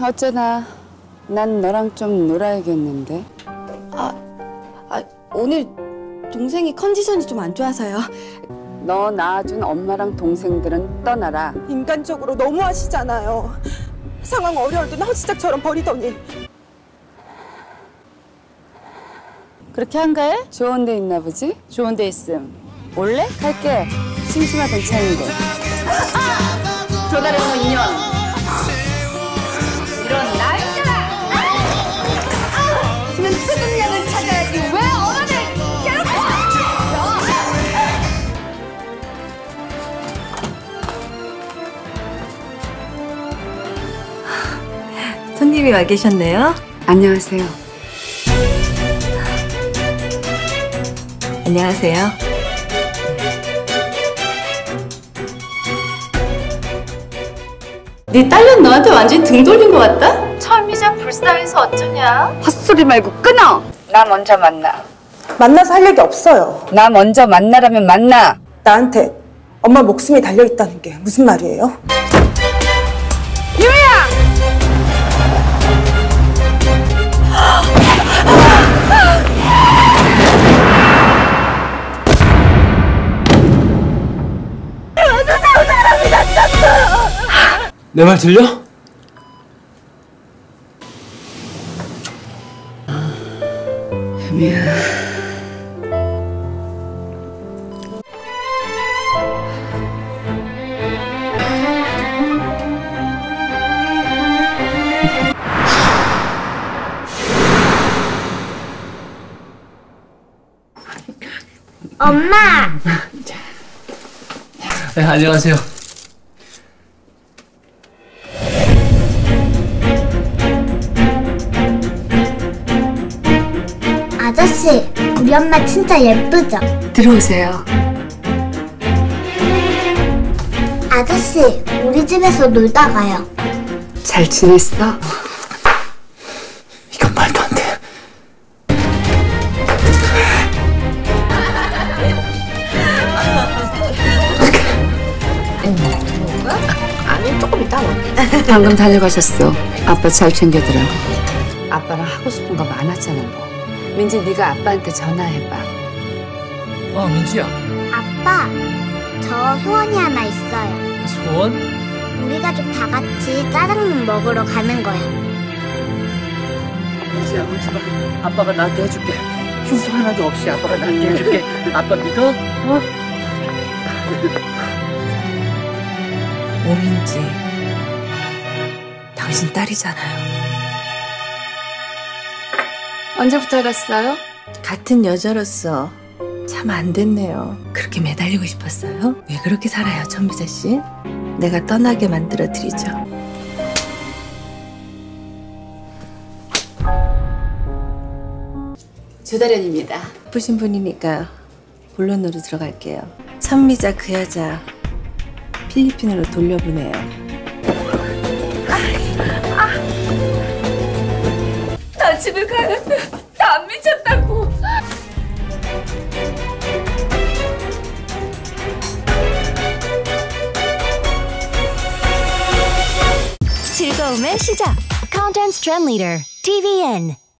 어쩌나 난 너랑 좀 놀아야겠는데. 아, 오늘 동생이 컨디션이 좀 안 좋아서요. 너 낳아준 엄마랑 동생들은 떠나라. 인간적으로 너무 하시잖아요. 상황 어려울 땐 허시작처럼 버리더니 그렇게 한가해? 좋은 데 있나 보지? 좋은 데 있음. 올래? 갈게. 심심하던 차인데. 조다려서 인연. 손님이 와 계셨네요. 안녕하세요. 안녕하세요. 네 딸년 너한테 완전히 등 돌린 것 같다? 철미자 불쌍해서 어쩌냐? 헛소리 말고 끊어. 나 먼저 만나. 만나서 할 얘기 없어요. 나 먼저 만나라면 만나. 나한테 엄마 목숨이 달려 있다는 게 무슨 말이에요? 내 말 들려? 엄마! 네, 안녕하세요. 아저씨, 우리 엄마 진짜 예쁘죠? 들어오세요. 아저씨, 우리 집에서 놀다 가요. 잘 지냈어? 이건 말도 안 돼. 방금 달려가셨어. 아빠 잘 챙겨드라. 아빠랑 하고 싶은 거 많았잖아 뭐. 민지 네가 아빠한테 전화해봐. 어, 민지야. 아빠, 저 소원이 하나 있어요. 소원? 우리 가족 다 같이 짜장면 먹으러 가는 거야. 민지야, 울지 마. 아빠가 나한테 해줄게. 흉터 하나도 없이 아빠가 나한테 해줄게. 아빠 믿어? 어? 오민지. 당신 딸이잖아요. 언제부터 알았어요? 같은 여자로서 참 안 됐네요. 그렇게 매달리고 싶었어요? 왜 그렇게 살아요, 천비자 씨? 내가 떠나게 만들어 드리죠. 조다련입니다. 예쁘신 분이니까 본론으로 들어갈게요. 천미자 그 여자 필리핀으로 돌려보내요. 나 집에 가는데 나 안 미쳤다고. 즐거움의 시작. Content Trend Leader, TVN.